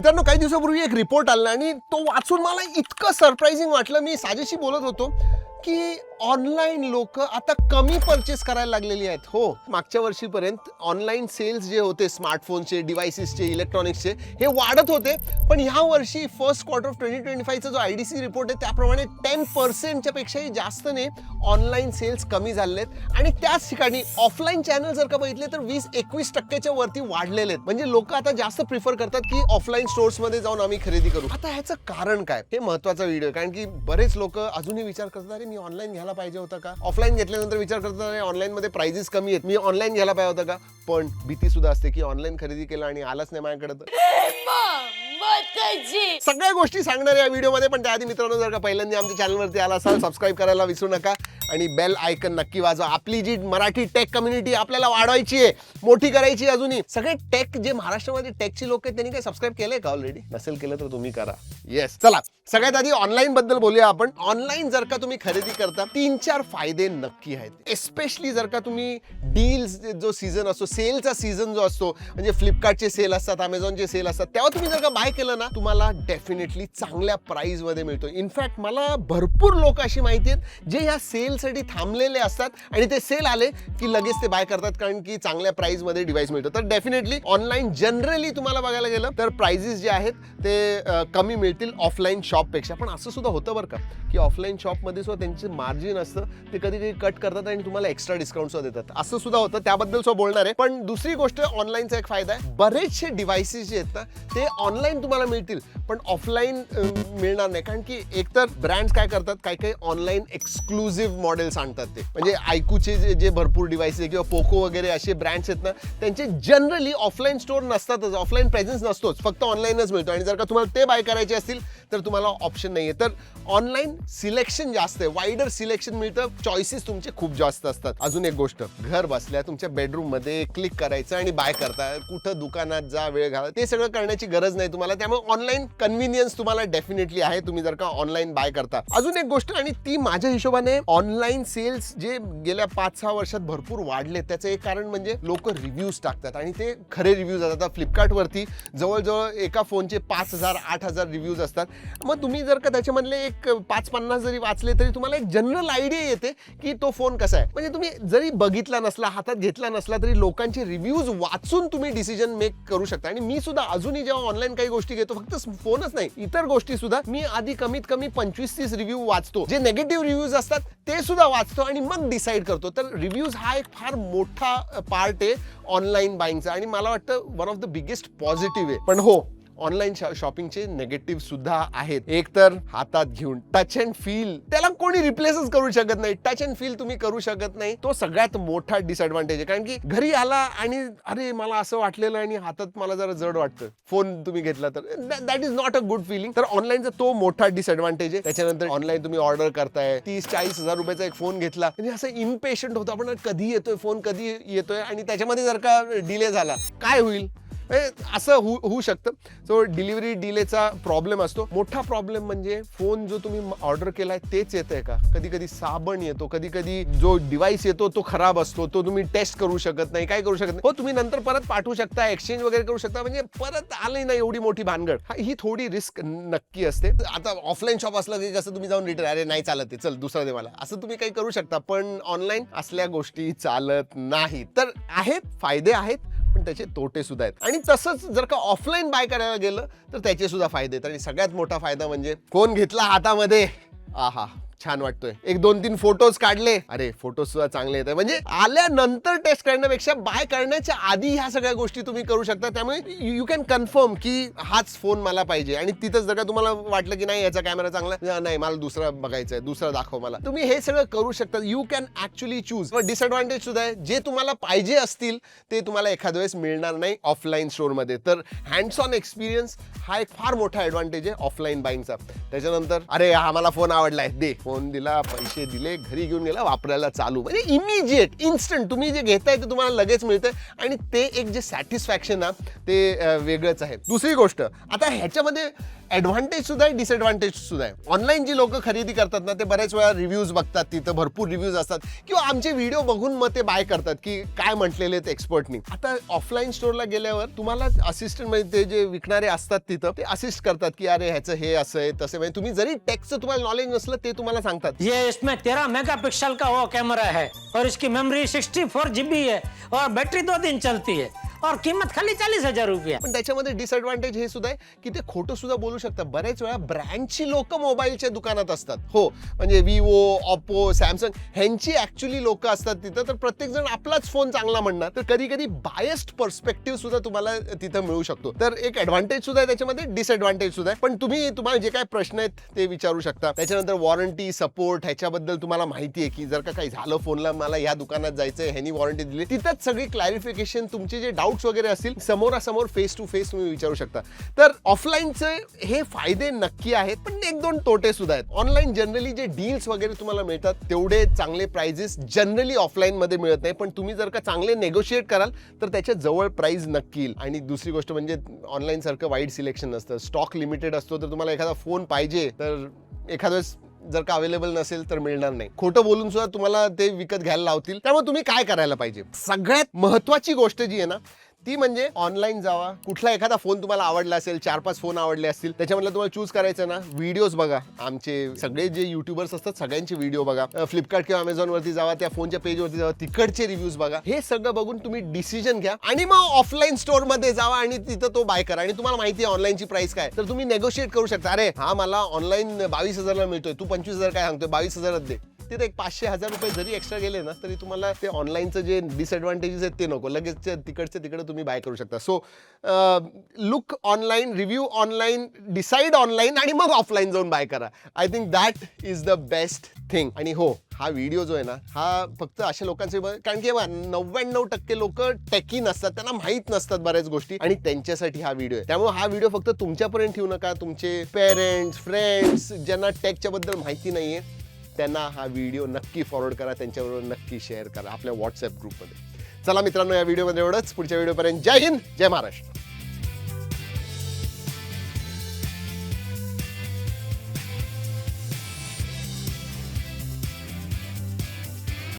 मित्रांनो काही दिवसापूर्वी एक रिपोर्ट आला आणि तो वाचून मला इतकं सरप्राईझिंग वाटलं. मी साजेशी बोलत होतो. की ऑनलाईन लोक आता कमी परचेस करायला लागलेली आहेत. हो मागच्या वर्षीपर्यंत ऑनलाईन सेल्स जे होते स्मार्टफोनचे डिव्हायसेसचे इलेक्ट्रॉनिक्सचे हे वाढत होते. पण ह्या वर्षी first quarter of twenty twenty फायचा जो आय डी सी रिपोर्ट आहे त्याप्रमाणे टेन पर्सेंटच्या पेक्षाही जास्तने ऑनलाईन सेल्स कमी झालेले आहेत. आणि त्याच ठिकाणी ऑफलाईन चॅनल जर का बघितले तर वीस एकवीस टक्क्याच्या वरती वाढलेले आहेत. म्हणजे लोक आता जास्त प्रिफर करतात की ऑफलाईन स्टोर्समध्ये जाऊन आम्ही खरेदी करू. आता ह्याचं कारण काय? हे महत्त्वाचा व्हिडिओ कारण की बरेच लोक अजूनही विचार करतात अरे मी ऑनलाईन घ्यायला पाहिजे होतं का? ऑफलाईन घेतल्यानंतर विचार करतात अरे ऑनलाईन मध्ये प्राइजेस कमी आहेत. मी ऑनलाईन घ्यायला पाहिजे होतं का? पण भीती सुद्धा असते की ऑनलाईन खरेदी केलं आणि आलाच नाही माझ्याकडे तर. सगळ्या गोष्टी सांगणार या व्हिडिओमध्ये पण त्याआधी मित्रांनो जर का पहिल्यांदा आमच्या चॅनलवरती आला असाल सबस्क्राईब करायला विसरू नका. आणि बेल आयकन नक्की वाजवा. आपली जी मराठी टेक कम्युनिटी आपल्याला वाढवायची आहे मोठी करायची अजूनही. सगळे टेक जे महाराष्ट्रामध्ये टेकची लोक आहेत त्यांनी काही सबस्क्राईब केलंय का ऑलरेडी नसेल केलं तर तुम्ही करा. येस चला सगळ्यात आधी ऑनलाईन बद्दल बोलूया आपण. ऑनलाईन जर का तुम्ही खरेदी करता तीन चार फ़ायदे नक्की आहेत. एस्पेशली जर का तुम्ही डील्स जो सीझन असतो सेलचा सीझन जो असतो म्हणजे फ्लिपकार्टचे सेल असतात अमेझॉनचे सेल असतात तेव्हा तुम्ही जर का बाय केलं ना तुम्हाला डेफिनेटली चांगल्या प्राइस मध्ये मिळतो. इनफॅक्ट मला भरपूर लोक अशी माहिती आहेत जे या सेलसाठी थांबलेले असतात आणि ते सेल आले की लगेच ते बाय करतात, कारण की चांगल्या प्राइस मध्ये डिव्हाइस मिळतो. तर डेफिनेटली ऑनलाईन जनरली तुम्हाला बघायला गेलं तर प्राइजेस जे आहेत ते कमी मिळतील ऑफलाईन शॉपपेक्षा पण असं सुद्धा होतं बरं का, की ऑफलाईन शॉपमध्ये सुद्धा त्यांचे मार्जिन असतं, ते कधी कधी कट करतात आणि तुम्हाला एक्स्ट्रा डिस्काउंट सुद्धा देतात. असं सुद्धा होतं, त्याबद्दल सुद्धा बोलणार आहे. पण दुसरी गोष्ट ऑनलाईनचा एक फ़ायदा आहे. बरेचसे डिव्हाइसेस जे आहेत ना, ते ऑनलाईन तुम्हाला मिळतील, पण ऑफलाईन मिळणार नाही. कारण की एकतर ब्रँड्स काय करतात काही काही ऑनलाईन एक्सक्लुझिव्ह मॉडेल्स आणतात ते. म्हणजे आयकूचे जे जे भरपूर डिव्हाइस किंवा पोको वगैरे असे ब्रँड्स आहेत ना, त्यांचे जनरली ऑफलाईन स्टोर नसतातच ऑफलाईन प्रेझेन्स नसतोच. फक्त ऑनलाईनच मिळतो. आणि जर का तुम्हाला ते बाय करायचे असतील, तर तुम्हाला ऑप्शन नाही आहे तर ऑनलाईन सिलेक्शन जास्त आहे. वाईडर सिलेक्शन मिळतं. चॉईसेस तुमचे खूप जास्त असतात. अजून एक गोष्ट. घर बसल्या तुमच्या बेडरूम मध्ये क्लिक करायचं आणि बाय करता. कुठं दुकानात जा, वेळ घाला ते सगळं करण्याची गरज नाही तुम्हाला. त्यामुळे ऑनलाईन कन्व्हिनियन्स तुम्हाला डेफिनेटली आहे. तुम्ही जर का ऑनलाईन बाय करता. अजून एक गोष्ट आणि ती माझ्या हिशोबाने ऑनलाईन सेल्स जे गेल्या पाच सहा वर्षात भरपूर वाढले त्याचं एक कारण म्हणजे लोक रिव्ह्यूज टाकतात आणि ते खरे रिव्ह्यूज असतात. आता फ्लिपकार्ट वरती जवळजवळ एका फोनचे पाच हज़ार, आठ हज़ार रिव्ह्यूज असतात. मग तुम्ही जर का त्याच्यामधले एक पाच पन्नास जरी वाचले तरी तुम्हाला एक जनरल आयडिया येते की तो फ़ोन कसा आहे. म्हणजे तुम्ही जरी बघितला नसला, हातात घेतला नसला तरी लोकांचे रिव्ह्यूज वाचून तुम्ही डिसिजन मेक करू शकता. आणि मी सुद्धा अजूनही जेव्हा ऑनलाईन काही गोष्टी घेतो, फक्त फोनच नाही, इतर गोष्टी सुद्धा मी आधी कमीत कमी पंचवीस तीस रिव्ह्यू वाचतो. जे नेगेटिव्ह रिव्ह्यूज असतात, ते सुद्धा वाचतो आणि मग डिसाईड करतो. तर रिव्ह्यूज हा एक फार मोठा पार्ट आहे ऑनलाईन बाईंगचा आणि मला वाटतं one of the biggest positive आहे. पण हो ऑनलाईन शॉपिंगचे निगेटिव्ह सुद्धा आहेत. एक तर हातात घेऊन टच अँड फील त्याला कोणी रिप्लेसच करू शकत नाही. टच अँड फील तुम्ही करू शकत नाही. तो सगळ्यात मोठा डिसएडव्हान्टेज आहे. कारण की घरी आला आणि अरे मला असं वाटलेलं आणि हातात मला जरा जड वाटतं. फ़ोन तुम्ही घेतला तर. That is not a good feeling तर ऑनलाईनचा तो मोठा डिसएडव्हान्टेज आहे. त्याच्यानंतर ऑनलाईन तुम्ही ऑर्डर करताय. तीस चाळीस हज़ार रुपयाचा एक फ़ोन घेतला. म्हणजे असं इम्पेशंट होतं आपण. कधी येतोय? फ़ोन कधी येतोय? आणि त्याच्यामध्ये जर का डिले झाला काय होईल? असं होऊ होऊ शकतं. सो डिलिव्हरी डिलेचा प्रॉब्लेम असतो. मोठा प्रॉब्लेम म्हणजे फ़ोन जो तुम्ही ऑर्डर केलाय तेच येत आहे का? कधी कधी साबण येतो कधी कधी जो डिव्हाइस येतो तो खराब असतो तो तुम्ही टेस्ट करू शकत नाही काय करू शकत नाही. हो तुम्ही नंतर परत पाठवू शकता एक्सचेंज वगैरे करू शकता म्हणजे परत आलंय ना एवढी मोठी भानगड. हा, थोडी रिस्क नक्की असते. आता ऑफलाईन शॉप असलं की कसं तुम्ही जाऊन रिटर्न अरे नाही चालत चल दुसरा दे मला. असं तुम्ही काही करू शकता पण ऑनलाईन असल्या गोष्टी चालत नाही तर आहेत फ़ायदे आहेत त्याचे तोटे सुद्धा आहेत. जर का ऑफलाइन बाय करायला गेल तो सुद्धा फ़ायदे सगत मोठा फ़ायदा म्हणजे फ़ोन घेतला हातामध्ये? आहा. छान वाटतोय. एक दोन तीन फ़ोटोज़ काढले. अरे फ़ोटो सुद्धा चांगले येतात. म्हणजे आल्यानंतर टेस्ट करण्यापेक्षा बाय करण्याच्या आधी ह्या सगळ्या गोष्टी तुम्ही करू शकता. त्यामुळे यू कॅन कन्फर्म की हाच फ़ोन मला पाहिजे. आणि तिथंच जर का तुम्हाला वाटलं की नाही, याचा कॅमेरा चांगला नाही, मला दुसरा बघायचा आहे दुसरा दाखव मला. तुम्ही हे सगळं करू शकता. You can actually choose disadvantage सुद्धा आहे. जे तुम्हाला पाहिजे असतील, ते तुम्हाला एखाद्या वेळेस मिळणार नाही ऑफलाईन स्टोअरमध्ये तर हँड्स ऑन एक्सपिरियन्स हा एक फार मोठा ऍडव्हान्टेज आहे ऑफलाईन बाईंगचा त्याच्यानंतर, अरे, हा मला फ़ोन आवडलाय. दे फोन दिला पैसे दिले घरी घेऊन गेला वापरायला चालू. म्हणजे इमिजिएट इन्स्टंट तुम्ही जे घेताय ते तुम्हाला लगेच मिळतंय. आणि ते एक जे सॅटिस्फॅक्शन ना ते वेगळंच आहे. दुसरी गोष्ट आता ह्याच्यामध्ये ॲडव्हान्टेज सुद्धा आहे डिसएडव्हान्टेज सुद्धा आहे. ऑनलाईन जी लोक खरेदी करतात ना ते बऱ्याच वेळा रिव्ह्यूज बघतात तिथं भरपूर रिव्ह्यूज असतात. किंवा आमचे व्हिडिओ बघून मग ते बाय करतात की काय म्हटलेले आहेत एक्सपर्टनी आता ऑफलाईन स्टोअरला गेल्यावर तुम्हाला असिस्टंट म्हणजे ते जे विकणारे असतात तिथं ते असिस्ट करतात की अरे ह्याचं हे असं आहे तसं म्हणजे तुम्ही जरी टेक्सचं तुम्हाला नॉलेज नसलं ते तुम्हाला सांगतात. ये इसमें तेरह मेगापिक्सल का वो कैमरा है और इसकी मेमोरी सिक्सटी फोर जीबी है और बैटरी दो दिन चलती है। और कीमत खाली चालीस हज़ार रुपया। पण त्याच्यामध्ये डिसएडव्हान्टेज हे सुद्धा आहे की ते खोटं सुद्धा बोलू शकतात. बऱ्याच वेळा ब्रँडची लोक मोबाईलच्या दुकानात असतात. हो, म्हणजे विवो ऑप्पो सॅमसंग ह्यांची ऍक्च्युली लोक असतात तिथं. तर प्रत्येक जण आपलाच फ़ोन चांगला म्हणणार. तर कधी कधी बायस्ड पर्स्पेक्टिव्ह सुद्धा तुम्हाला तिथं मिळू शकतो. तर एक ऍडव्हान्टेज सुद्धा आहे त्याच्यामध्ये डिसएडव्हान्टेज सुद्धा आहे. पण तुम्ही, तुम्हाला जे काय प्रश्न आहेत ते विचारू शकता. त्याच्यानंतर वॉरंटी सपोर्ट ह्याच्याबद्दल तुम्हाला माहिती आहे की जर का काही झालं फोनला मला या दुकानात जायचंय, ह्यांनी वॉरंटी दिली. तिथंच सगळी क्लॅरिफिकेशन तुमचे जे डाऊट्स वगैरे असतील समोरासमोर फेस टू फेस तुम्ही विचारू शकता। तर ऑफलाईनचे हे फ़ायदे नक्की आहेत, पण एक दोन तोटे सुद्धा आहेत. ऑनलाईन जनरली जे डील्स वगैरे तुम्हाला मिळतात, तेवढे चांगले प्राइजेस जनरली ऑफलाईन मध्ये मिळत नाही. पण तुम्ही जर का चांगले नेगोशिएट कराल, तर त्याच्या जवळ प्राइस नक्की येईल. आणि दुसरी गोष्ट म्हणजे ऑनलाईन सारखं वाईट सिलेक्शन नसतं. स्टॉक लिमिटेड असतो, तर तुम्हाला एखादा फ़ोन पाहिजे, तर एखाद्या जर का अवेलेबल नसेल तर मिळणार नाही. खोटं बोलून सुद्धा तुम्हाला ते विकत घ्यायला लावतील. त्यामुळे तुम्ही काय करायला पाहिजे? सगळ्यात महत्वाची गोष्ट जी आहे ना ती म्हणजे ऑनलाईन जावा. कुठला एखादा फोन तुम्हाला आवडला असेल चार पाच फोन आवडले असतील त्याच्यामधला तुम्हाला चूज करायचं ना. व्हिडिओज बघा. आमचे सगळे जे युट्यूबर्स असतात सगळ्यांचे व्हिडिओ बघा. फ्लिपकार्ट किंवा अमेझॉन वरती जावा त्या फोनच्या पेजवरती जावा. तिकडचे रिव्ह्यूज बघा. हे सगळं बघून तुम्ही डिसिजन घ्या. आणि मग ऑफलाईन स्टोअरमध्ये जावा आणि तिथं तो बाय करा. आणि तुम्हाला माहिती आहे ऑनलाईनची प्राइस काय. तर तुम्ही नेगोशिएट करू शकता. अरे हा मला ऑनलाईन बावीस हजारला मिळतोय. तू पंचवीस हजार काय सांगतोय? बावीस हजारात दे. तिथे एक पाचशे हजार रुपये जरी एक्स्ट्रा गेले ना तरी तुम्हाला ते ऑनलाईनचं जे डिसएडव्हान्टेजेस आहेत ते नको. लगेच तिकडचे तिकडे तुम्ही बाय करू शकता. So look online review online decide online आणि मग ऑफलाईन जाऊन बाय करा. I think that is the best thing आणि हो हा व्हिडिओ जो आहे ना हा फक्त अशा लोकांचे कारण की नव्याण्णव टक्के लोक टेकी नसतात त्यांना माहीत नसतात बऱ्याच गोष्टी आणि त्यांच्यासाठी हा व्हिडिओ आहे. त्यामुळे हा व्हिडिओ फक्त तुमच्यापर्यंत ठेवू नका. तुमचे पेरेंट्स फ्रेंड्स ज्यांना टेकच्या बद्दल माहिती नाहीये त्यांना हा व्हिडिओ नक्की फॉरवर्ड करा त्यांच्याबरोबर नक्की शेअर करा आपल्या व्हॉट्सअप ग्रुपमध्ये चला मित्रांनो या व्हिडिओमध्ये एवढंच. पुढच्या व्हिडिओपर्यंत जय हिंद जय महाराष्ट्र.